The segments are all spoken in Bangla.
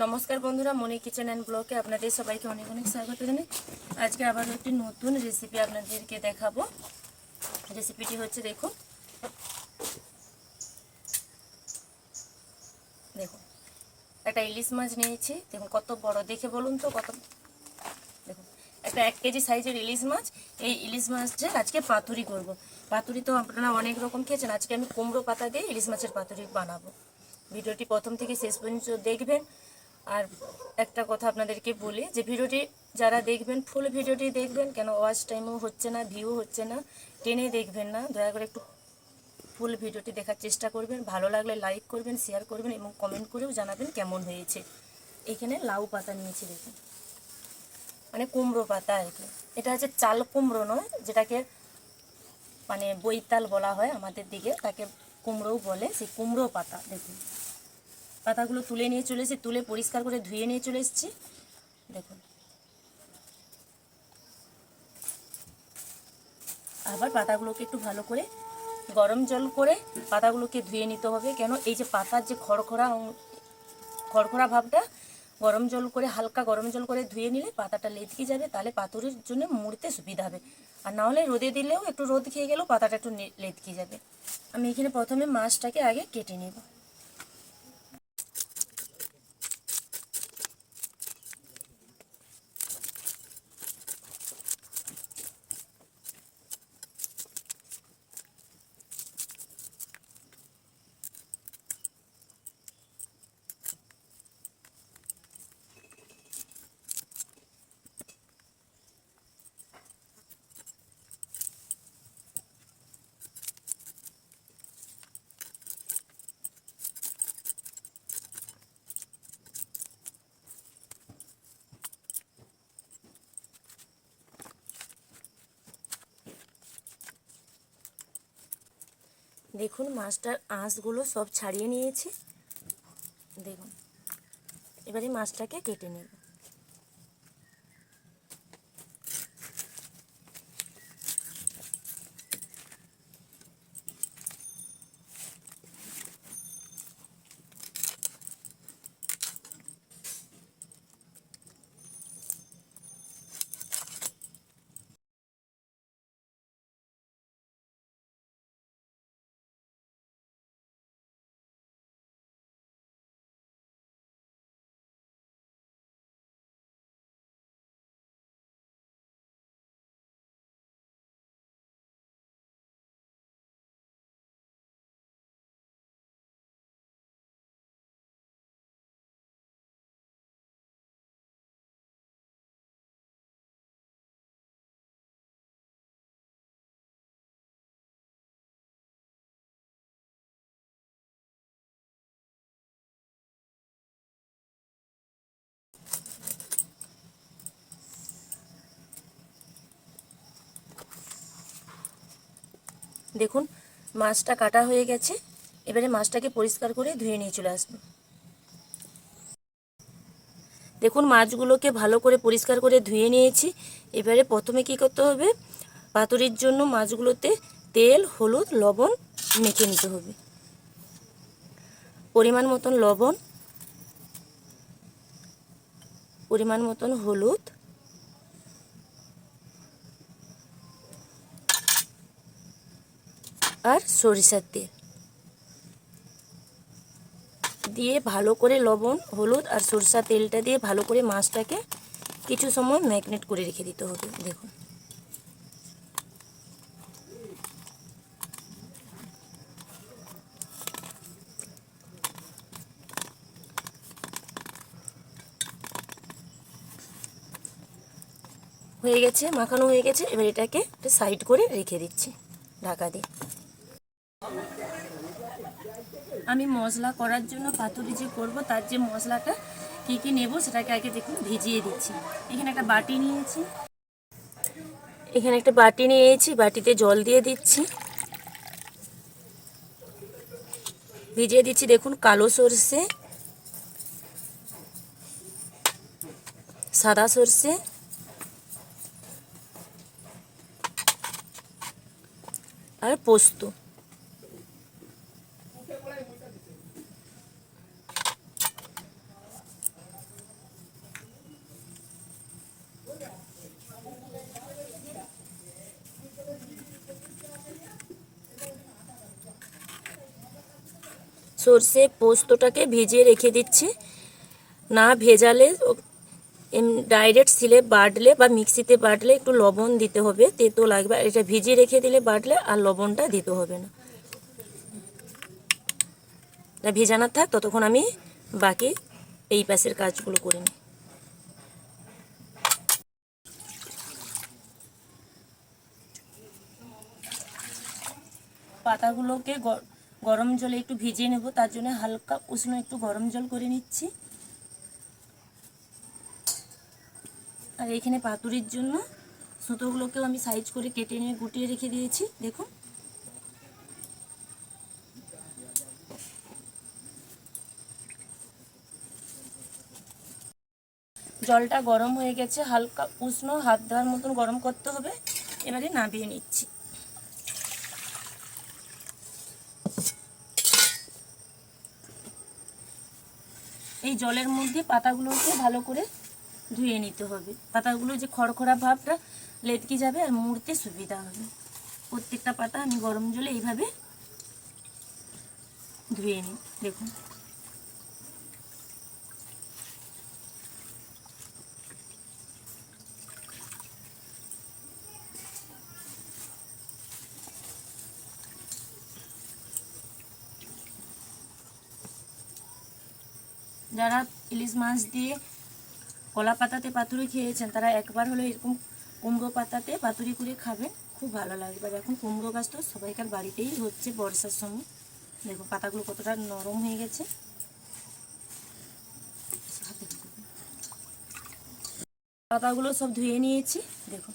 নমস্কার বন্ধুরা মনি কিচেন অ্যান্ড ব্লগে আপনাদের সবাইকে অনেক অনেক স্বাগত জানাই। আজকে আবার একটি নতুন রেসিপি আপনাদেরকে দেখাবো। রেসিপিটি হচ্ছে দেখুন দেখুন একটা ইলিশ মাছ নিয়েছি। দেখুন কত বড়, দেখে বলুন তো কত দেখুন, একটা এক কেজি সাইজের ইলিশ মাছ। এই ইলিশ মাছের আজকে পাতুরি করব। পাতুরি তো আপনারা অনেক রকম খেয়েছেন। আজকে আমি কুমড়ো পাতা দিয়ে ইলিশ মাছের পাতুরি বানাবো। ভিডিওটি প্রথম থেকে শেষ পর্যন্ত দেখবেন। আর একটা কথা আপনাদেরকে বলি, যে ভিডিওটি যারা দেখবেন, ফুল ভিডিওটি দেখবেন, কেন ওয়াচ টাইমও হচ্ছে না, ভিউ হচ্ছে না, টেনে দেখবেন না, দয়া করে একটু ফুল ভিডিওটি দেখার চেষ্টা করবেন, ভালো লাগলে লাইক করবেন শেয়ার করবেন এবং কমেন্ট করেও জানাবেন কেমন হয়েছে। এখানে লাউ পাতা নিয়েছি দেখুন। মানে কুমড়ো পাতা আর কি। এটা হচ্ছে চাল কুমড়ো নয়, যেটাকে মানে বৈতাল বলা হয় আমাদের দিকে, তাকে কুমড়োও বলে, সেই কুমড়ো পাতা দেখুন। পাতাগুলো তুলে নিয়ে চলে এসেছি, তুলে পরিষ্কার করে ধুয়ে নিয়ে চলে এসেছি। দেখুন। আবার পাতাগুলোকে একটু ভালো করে গরম জল করে পাতাগুলোকে ধুয়ে নিতে হবে, কেন এই যে পাতার যে খড়খড়া খড়খড়া ভাবটা, গরম জল করে, হালকা গরম জল করে ধুয়ে নিলে পাতাটা লেটকে যাবে, তাহলে পাতুরির জন্য মুড়তে সুবিধা হবে। আর না হলে রোদে দিলেও একটু রোদ খেয়ে গেলেও পাতাটা একটু লেটকে যাবে। আমি এখানে প্রথমে মাছটাকে আগে কেটে নেব। দেখুন মাছটার আঁশগুলো সব ছাড়িয়ে নিয়েছি। দেখুন এবারে মাছটাকে কেটে নেব। দেখুন, মাছটা কাটা হয়ে গেছে। এবারে মাছটাকে পরিষ্কার করে ধুয়ে নিয়ে চলে আসব। দেখুন, মাছগুলোকে ভালো করে পরিষ্কার করে ধুয়ে নিয়েছি। এবারে প্রথমে কি করতে হবে? পাতুরির জন্য মাছগুলোতে তেল, হলুদ, লবণ মেখে নিতে হবে। পরিমাণ মতন লবণ, পরিমাণ মতন হলুদ আর সরিষার তেল। দিয়ে ভালো করে লবণ, হলুদ আর সরষা তেলটা দিয়ে ভালো করে মাছটাকে কিছু সময় ম্যাগনেট করে রেখে দিতে হবে, দেখুন। হয়ে গেছে, মাখানো হয়ে গেছে, এবার এটাকে সাইড করে রেখে দিচ্ছি ঢাকা দিয়ে। আমি মশলা করার জন্য পাতুরি যে করব, তার যে মশলাটা কী কী নেব সেটাকে আগে দেখুন, ভিজিয়ে দিচ্ছি। এখানে একটা বাটি নিয়েছি। এখানে একটা বাটি নিয়েছি, বাটিতে জল দিয়ে দিচ্ছি। ভিজিয়ে দিচ্ছি দেখুন, কালো সর্ষে, সাদা সর্ষে, আর পোস্ত। সর্ষে পোস্তটাকে ভিজিয়ে রেখে দিচ্ছি। না ভেজালে ডাইরেক্ট সিলে বাটলে বা মিক্সিতে বাটলে একটু লবণ দিতে হবে, তেতো লাগবে। আর এটা ভিজিয়ে রেখে দিলে বাটলে আর লবণটা দিতে হবে না। এটা ভেজানো থাক, ততক্ষণ আমি বাকি এই পাশের কাজগুলো করে নিই। পাতাগুলোকে গরম জলে একটু ভিজিয়ে নেব, তার জন্য হালকা উষ্ণ একটু গরম জল করে নিচ্ছি। আর এখানে পাতুরির জন্য সুতোগুলোকেও আমি সাইজ করে কেটে নিয়ে গুটিয়ে রেখে দিয়েছি, দেখুন। জলটা গরম হয়ে গেছে, হালকা উষ্ণ, হাত দেওয়ার মতন গরম করতে হবে। এবারে নামিয়ে নিচ্ছি। এই জলের মধ্যে পাতাগুলোকে ভালো করে ধুয়ে নিতে হবে। পাতাগুলো যে খড়খড়া ভাবটা লেটকে যাবে আর মুড়তে সুবিধা হবে। প্রত্যেকটা পাতা আমি গরম জলে এইভাবে ধুয়ে নিই। দেখুন। যারা ইলিশ মাছ দিয়ে কলা পাতাতে পাতুরি খেয়েছেন, তারা একবার হলে এরকম কুমড়ো পাতাতে পাতুরি করে খাবেন। খুব ভালো লাগবে আর এখন কুমড়ো গাছ তো সবাইকার বাড়িতেই হচ্ছে বর্ষার সময়। দেখো পাতাগুলো কতটা নরম হয়ে গেছে। পাতাগুলো সব ধুয়ে নিয়েছি। দেখো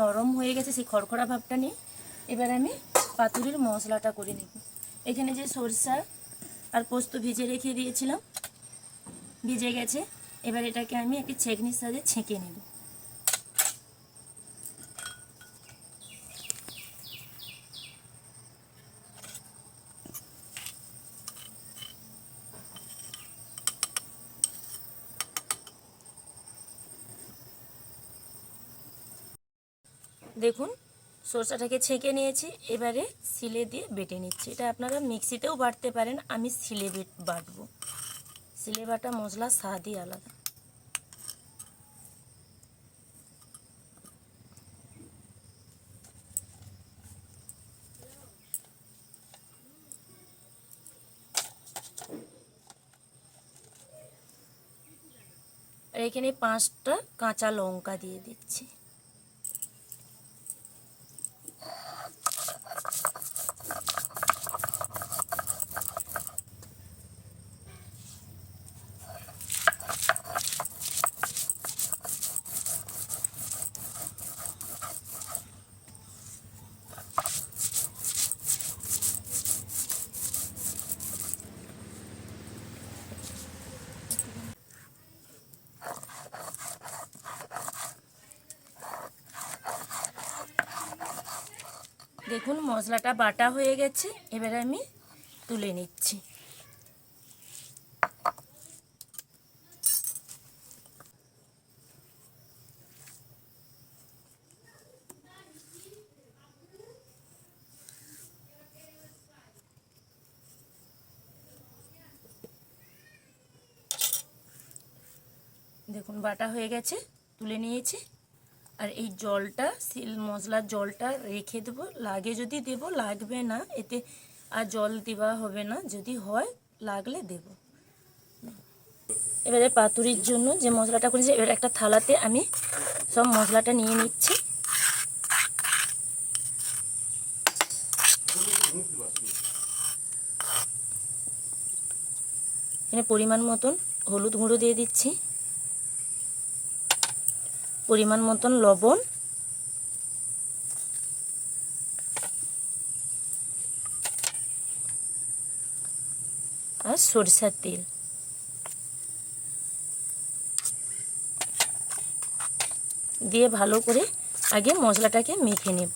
নরম হয়ে গেছে সেই খড়খড়া ভাবটা নিয়ে। এবার আমি পাতুরির মশলাটা করে নেব। এখানে যে সরষা আর পোস্ত ভিজে রেখে দিয়েছিলাম ভিজে গেছে। এবার এটাকে আমি একটি ছেঁকনির সাথে ছেঁকে নেব। দেখুন, সরষাটাকে ছেঁকে নিয়েছি। এবারে সিলে দিয়ে বেটে নিচ্ছি। এটা আপনারা মিক্সিতেও বাটতে পারেন, আমি সিলে বেট বাটবো। সিলে বাটা মশলার স্বাদই আলাদা। এখানে পাঁচটা কাঁচা লঙ্কা দিয়ে দিচ্ছি। দেখুন মশলাটা বাটা হয়ে গেছে, এবারে আমি তুলে নিচ্ছি। দেখুন বাটা হয়ে গেছে, তুলে নিয়েছি। আর এই জলটা, সিল মশলার জলটা রেখে দেবো। লাগে যদি দেব, লাগবে না। এতে আর জল দেওয়া হবে না। যদি হয়, লাগলে দেব। এবারে পাতুরির জন্য যে মশলাটা করেছি, এবার একটা থালাতে আমি সব মশলাটা নিয়ে নিচ্ছি। এখানে পরিমাণ মতন হলুদ গুঁড়ো দিয়ে দিচ্ছি। পরিমাণ মতন লবণ। আর সরিষার তেল। দিয়ে ভালো করে আগে মশলাটাকে মেখে নেব।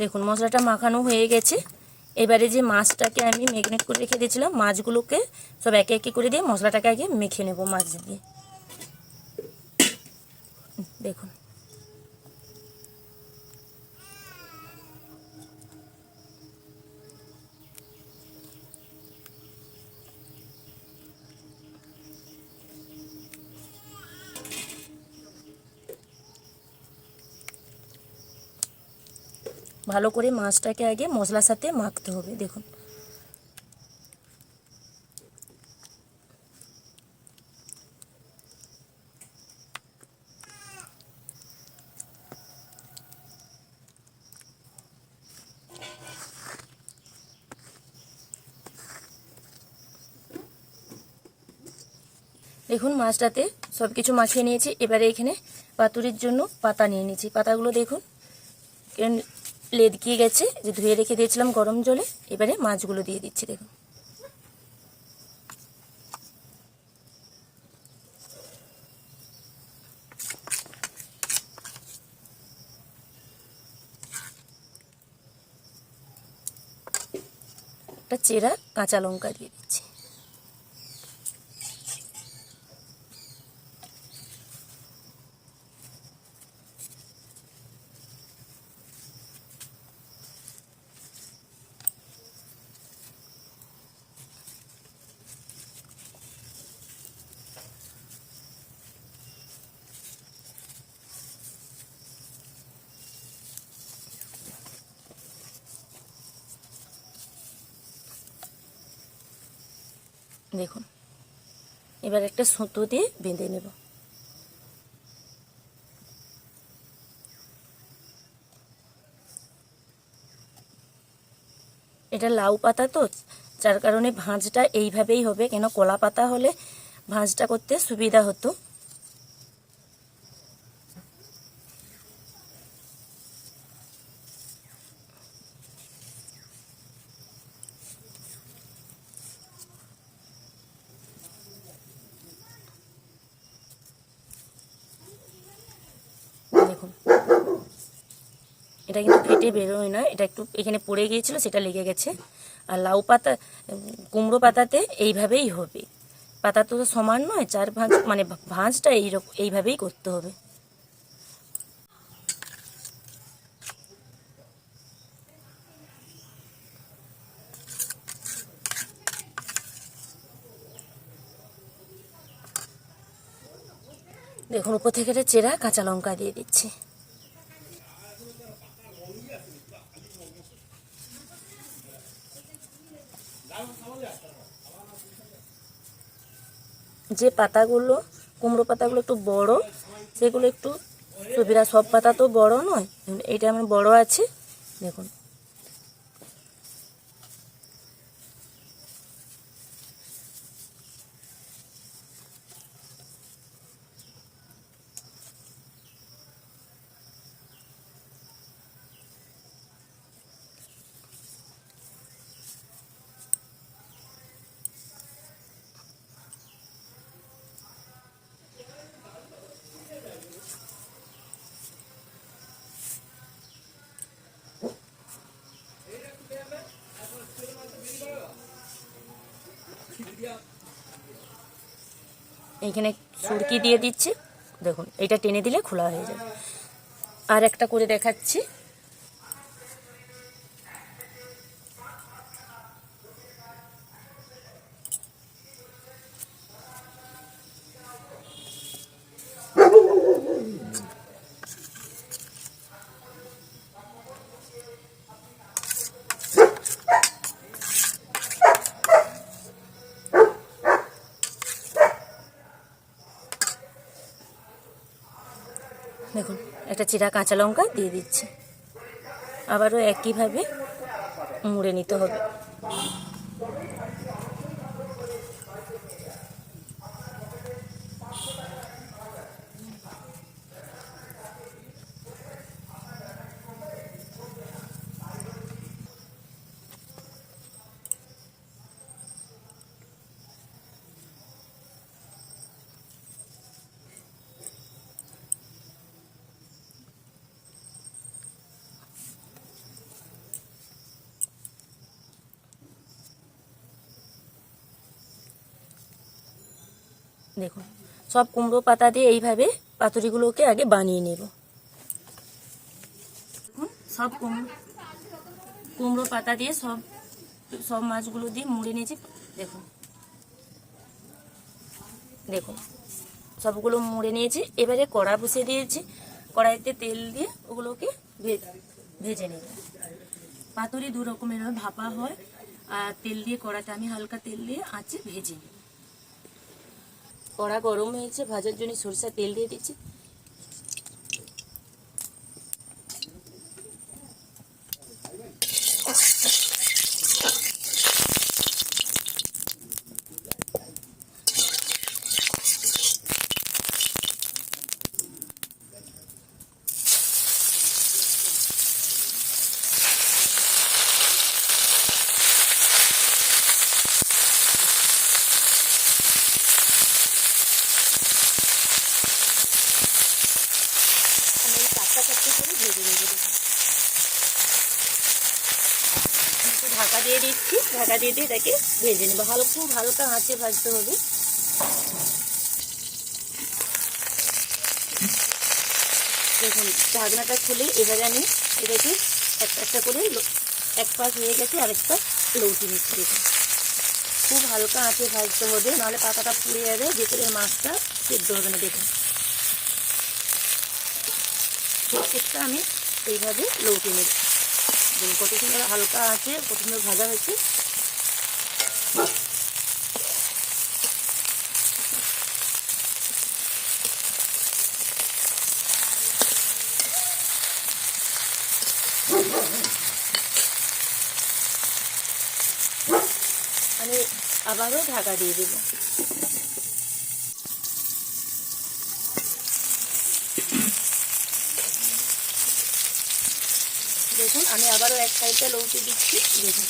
দেখুন, মশলাটা মাখানো হয়ে গেছে। এবারে যে মাছটাকে আমি ম্যাগনেট করে রেখে দিয়েছিলাম, মাছগুলোকে সব একে একে করে দিয়ে মশলাটাকে আগে মেখে নেব মাছ দিয়ে। দেখুন। ভালো করে মাছটাকে আগে মশলার সাথে মাখতে হবে, দেখুন। দেখুন মাছটাতে সব কিছু মাখিয়ে নিয়েছি, এবারে এখানে পাতুরির জন্য পাতা নিয়ে নিয়েছি পাতাগুলো দেখুন লেদকিয়ে গেছে, যে ধুয়ে রেখে দিয়েছিলাম গরম জলে। এবারে মাছগুলো দিয়ে দিচ্ছি, দেখুন। একটা চেরা কাঁচা লঙ্কা দিয়ে দিচ্ছি। দেখুন। এবার একটা সুতো দিয়ে বেঁধে নেব। এটা লাউ পাতা তো, যার কারণে ভাঁজটা এইভাবেই হবে। কেন, কলা পাতা হলে ভাঁজটা করতে সুবিধা হতো দেখুন ফেটে বেরোয় না, এটা একটু এখানে পড়ে গিয়েছিল, সেটা লেগে গেছে। আর লাউ পাতা, কুমড়ো পাতাতে এইভাবেই হবে। পাতা তো সমান নয়, চার ভাঁজ মানে ভাঁজটা এইরকম এইভাবেই করতে হবে। দেখুন, উপর থেকে চেরা কাঁচা লঙ্কা দিয়ে দিচ্ছি। যে পাতাগুলো, কুমড়ো পাতাগুলো একটু বড়, সেগুলো একটু সুবিধা। সব পাতা তো বড় নয় এটা আমার বড় আছে। দেখুন। এইখানে সুরকি দিয়ে দিচ্ছি। দেখুন, এটা টেনে দিলে খোলা হয়ে যাবে। আর একটা করে দেখাচ্ছি দেখুন একটা চিরা কাঁচা লঙ্কা দিয়ে দিচ্ছি। আবারও একইভাবে মুড়ে নিতে হবে। দেখুন, সব কুমড়ো পাতা দিয়ে এইভাবে পাতুরিগুলোকে আগে বানিয়ে নেব। সব কুমড়ো কুমড়ো পাতা দিয়ে সব সব মাছগুলো দিয়ে মুড়ে নিয়েছি। দেখুন দেখুন, সবগুলো মুড়ে নিয়েছি। এবারে কড়া বসিয়ে দিয়েছি। কড়াইতে তেল দিয়ে ওগুলোকে ভেজে নেব। পাতুরি দু রকমের হয় ভাপা হয়। আর তেল দিয়ে কড়াটা আমি হালকা তেল দিয়ে আঁচে ভেজে নিই কড়া গরম হয়েছে ভাজার জন্য সরষা তেল দিয়ে দিচ্ছি আমি এই চারটা চারটে করে ভেজে নেব দেখুন। একটু ঢাকা দিয়ে দিচ্ছি ঢাকা দিয়ে দিয়ে এটাকে ভেজে নেব। হালকা হালকা আঁচে ভাজতে হবে। দেখুন, ঢাকনাটা খুলে এবারে আমি এটাকে একটা একটা করে এক পাশ হয়ে গেছে আরেক পাশ লৌটি নিচ্ছি। খুব হালকা আঁচে ভাজতে হবে, নাহলে পাতাটা পুড়ে যাবে, ভেতরের মাছটা সেদ্ধ হবে না, দেখুন। প্রত্যেকটা আমি এইভাবে লৌটে দেখুন, কত সুন্দর হালকা আছে কত সুন্দর ভাজা হয়েছে। আমি আবারও ঢাকা দিয়ে দেবো। দেখুন আমি আবারও এক সাইডটা লৌটে দিচ্ছি। দেখুন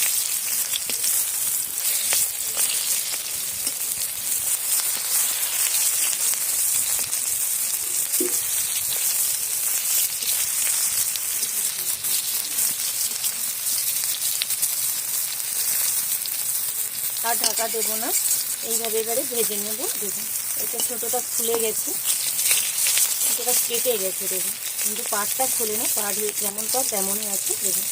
আর ঢাকা দেবো না। এইভাবে এবারে ভেজে নেব, দেখুন। এটা ছোটোটা খুলে গেছে। ছোটোটা কেটে গেছে, দেখুন। কিন্তু পাটটা খুলে না, পাট যেমন তেমনই আছে, দেখুন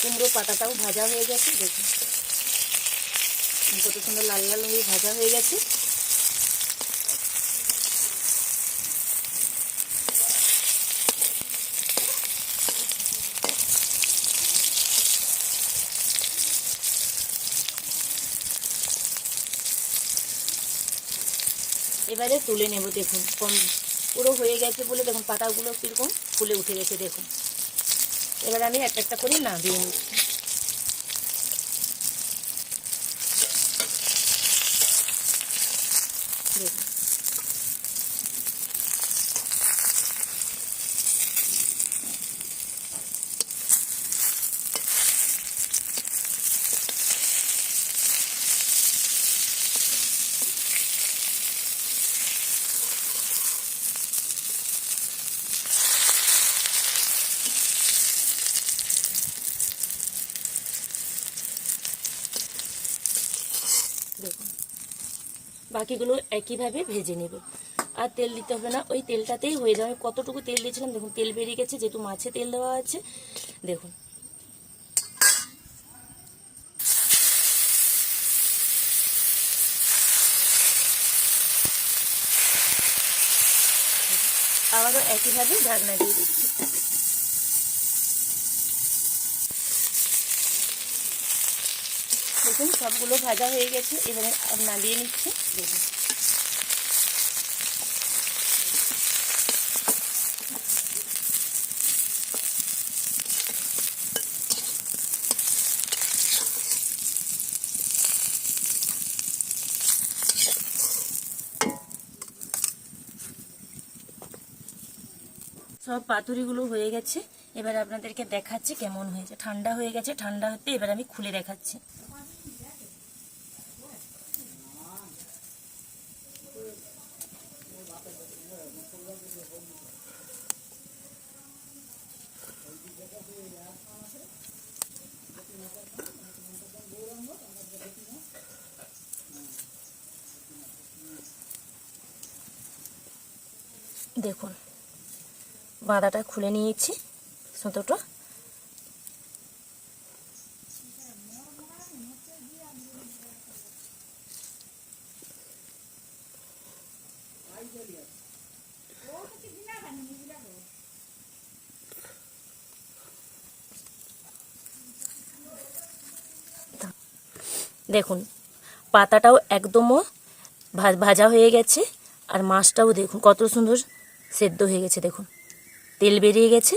কুমড়ো পাতাটাও ভাজা হয়ে গেছে, দেখুন। কত সুন্দর লাল লাল হয়ে ভাজা হয়ে গেছে। এবারে তুলে নেব, দেখুন, কম পুরো হয়ে গেছে বলে, দেখুন, পাতাগুলো কীরকম ফুলে উঠে গেছে, দেখুন। এবার আমি একটা একটা করে নামিয়ে নিচ্ছি দেখুন দেখুন বাকিগুলো একইভাবে ভেজে নেব। আর তেল দিতে হবে না, ওই তেলটাতেই হয়ে যাবে। কতটুকু তেল দিয়েছিলাম, দেখুন, তেল বেরিয়ে গেছে, যেহেতু মাছে তেল দেওয়া আছে, দেখুন। আবারও একইভাবে ঢাকনা দিয়ে দিচ্ছি। দেখুন, সবগুলো ভাজা হয়ে গেছে। এবারে নামিয়ে নিচ্ছি। দেখুন সব পাতুরিগুলো হয়ে গেছে। এবার আপনাদেরকে দেখাচ্ছি কেমন হয়েছে। ঠান্ডা হয়ে গেছে। ঠান্ডা হতে এবার আমি খুলে দেখাচ্ছি। দেখুন, বাঁধাটা খুলে নিয়েছি, সুতোটা। দেখুন, পাতাটাও একদমও ভাজা হয়ে গেছে, আর মাছটাও দেখুন কত সুন্দর সেদ্ধ হয়ে গেছে, দেখুন। তেল বেরিয়ে গেছে।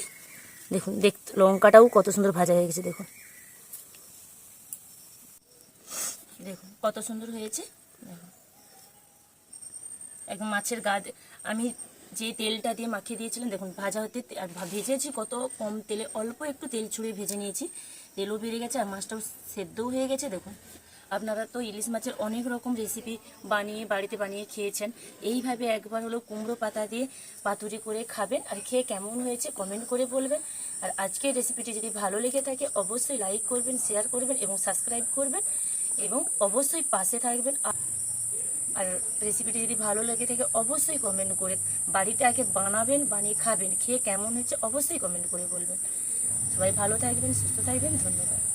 দেখুন, দেখ, লঙ্কাটাও কত সুন্দর ভাজা হয়ে গেছে, দেখুন। দেখুন, কত সুন্দর হয়েছে। দেখুন। একদম মাছের গা আমি যে তেলটা দিয়ে মাখিয়ে দিয়েছিলাম, দেখুন, ভাজা হতে ভেজেছি কত কম তেলে, অল্প একটু তেল ছুঁড়ে ভেজে নিয়েছি। তেলও বেরিয়ে গেছে আর মাছটাও সেদ্ধও হয়ে গেছে, দেখুন। আপনারা তো ইলিশ মাছের অনেক রকম রেসিপি বানিয়ে, বাড়িতে বানিয়ে খেয়েছেন। এইভাবে একবার হলো কুমড়ো পাতা দিয়ে পাতুরি করে খাবেন আর খেয়ে কেমন হয়েছে কমেন্ট করে বলবেন। আর আজকের রেসিপিটি যদি ভালো লেগে থাকে, অবশ্যই লাইক করবেন শেয়ার করবেন এবং সাবস্ক্রাইব করবেন এবং অবশ্যই পাশে থাকবেন। আর- রেসিপিটি যদি ভালো লেগে থাকে, অবশ্যই কমেন্ট করে বাড়িতে আগে বানাবেন, বানিয়ে খাবেন, খেয়ে কেমন হয়েছে অবশ্যই কমেন্ট করে বলবেন। সবাই ভালো থাকবেন, সুস্থ থাকবেন, ধন্যবাদ।